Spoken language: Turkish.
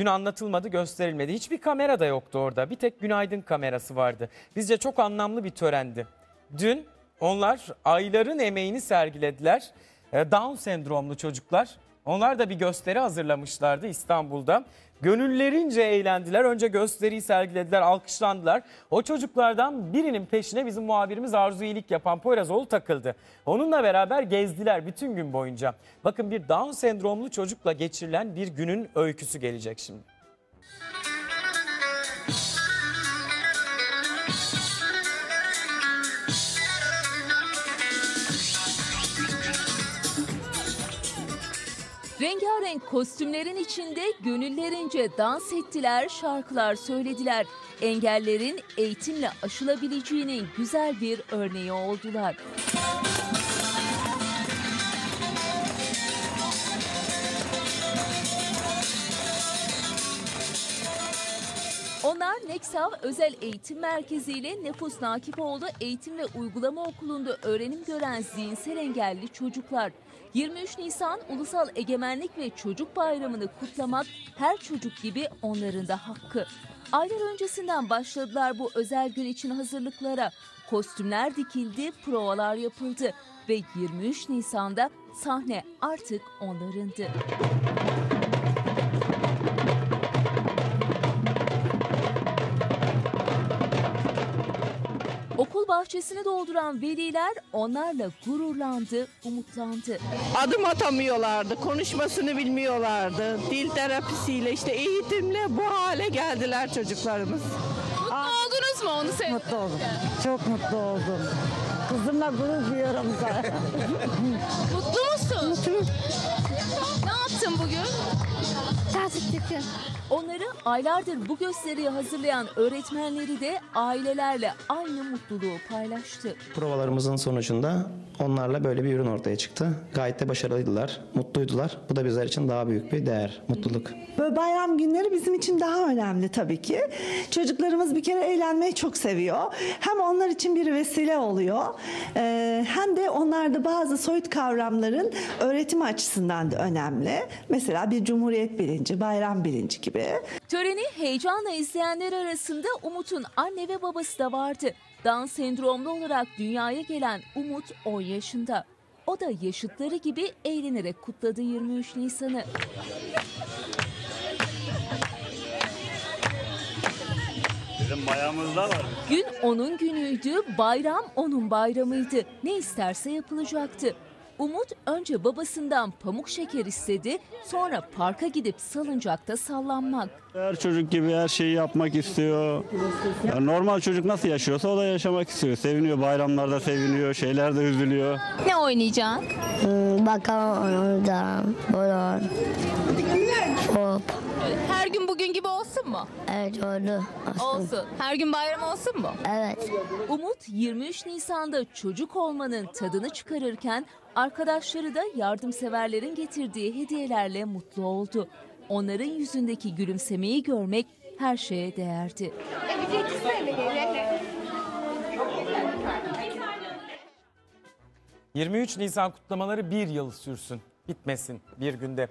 Dün anlatılmadı, gösterilmedi. Hiçbir kamera da yoktu orada. Bir tek günaydın kamerası vardı. Bizce çok anlamlı bir törendi. Dün onlar ayların emeğini sergilediler. Ee, Down sendromlu çocuklar. Onlar da bir gösteri hazırlamışlardı İstanbul'da. Gönüllerince eğlendiler. Önce gösteriyi sergilediler, alkışlandılar. O çocuklardan birinin peşine bizim muhabirimiz Arzu İyilik yapan Poyrazoğlu takıldı. Onunla beraber gezdiler bütün gün boyunca. Bakın bir Down sendromlu çocukla geçirilen bir günün öyküsü gelecek şimdi. Rengarenk kostümlerin içinde gönüllerince dans ettiler, şarkılar söylediler. Engellerin eğitimle aşılabileceğinin güzel bir örneği oldular. Onlar Neksav Özel Eğitim Merkezi ile Nefus Nakipoğlu Eğitim ve Uygulama Okulu'nda öğrenim gören zihinsel engelli çocuklar. 23 Nisan Ulusal Egemenlik ve Çocuk Bayramı'nı kutlamak her çocuk gibi onların da hakkı. Aylar öncesinden başladılar bu özel gün için hazırlıklara. Kostümler dikildi, provalar yapıldı ve 23 Nisan'da sahne artık onlarındı. Bahçesini dolduran veliler onlarla gururlandı, umutlandı. adım atamıyorlardı, konuşmasını bilmiyorlardı. Dil terapisiyle işte eğitimle bu hale geldiler çocuklarımız. Oldunuz mu onu sev? Mutlu oldum. Çok mutlu oldum. Kızımla gurur duyuyorum zaten. Mutlu musun? ne yaptın bugün? Tasdikli. Onları aylardır bu gösteriyi hazırlayan öğretmenleri de ailelerle aynı mutluluğu paylaştı. Provalarımızın sonucunda onlarla böyle bir ürün ortaya çıktı. Gayet de başarılıydılar, mutluydular. Bu da bizler için daha büyük bir değer, mutluluk. Böyle bayram günleri bizim için daha önemli tabii ki. Çocuklarımız bir kere eğlenmeyi çok seviyor. Hem onlar için bir vesile oluyor. Hem de onlarda bazı soyut kavramların öğretim açısından da önemli. Mesela bir cumhuriyet bilinci, bayram bilinci gibi. Töreni heyecanla izleyenler arasında Umut'un anne ve babası da vardı. Down sendromlu olarak dünyaya gelen Umut 10 yaşında. O da yaşıtları gibi eğlenerek kutladı 23 Nisan'ı. Bizim bayağımızda var. Gün onun günüydü, bayram onun bayramıydı. Ne isterse yapılacaktı. Umut önce babasından pamuk şeker istedi, sonra parka gidip salıncakta sallanmak. Her çocuk gibi her şeyi yapmak istiyor. Ya normal çocuk nasıl yaşıyorsa o da yaşamak istiyor. Seviniyor, bayramlarda seviniyor, şeylerde üzülüyor. Ne oynayacaksın? Hmm, bakalım oynayacağım. Olur. Hop. Her gün bugün gibi olsun mu? Evet oldu. Olsun. Her gün bayram olsun mu? Evet. Umut 23 Nisan'da çocuk olmanın tadını çıkarırken arkadaşları da yardımseverlerin getirdiği hediyelerle mutlu oldu. Onların yüzündeki gülümsemeyi görmek her şeye değerdi. ...23 Nisan kutlamaları bir yıl sürsün, bitmesin bir günde.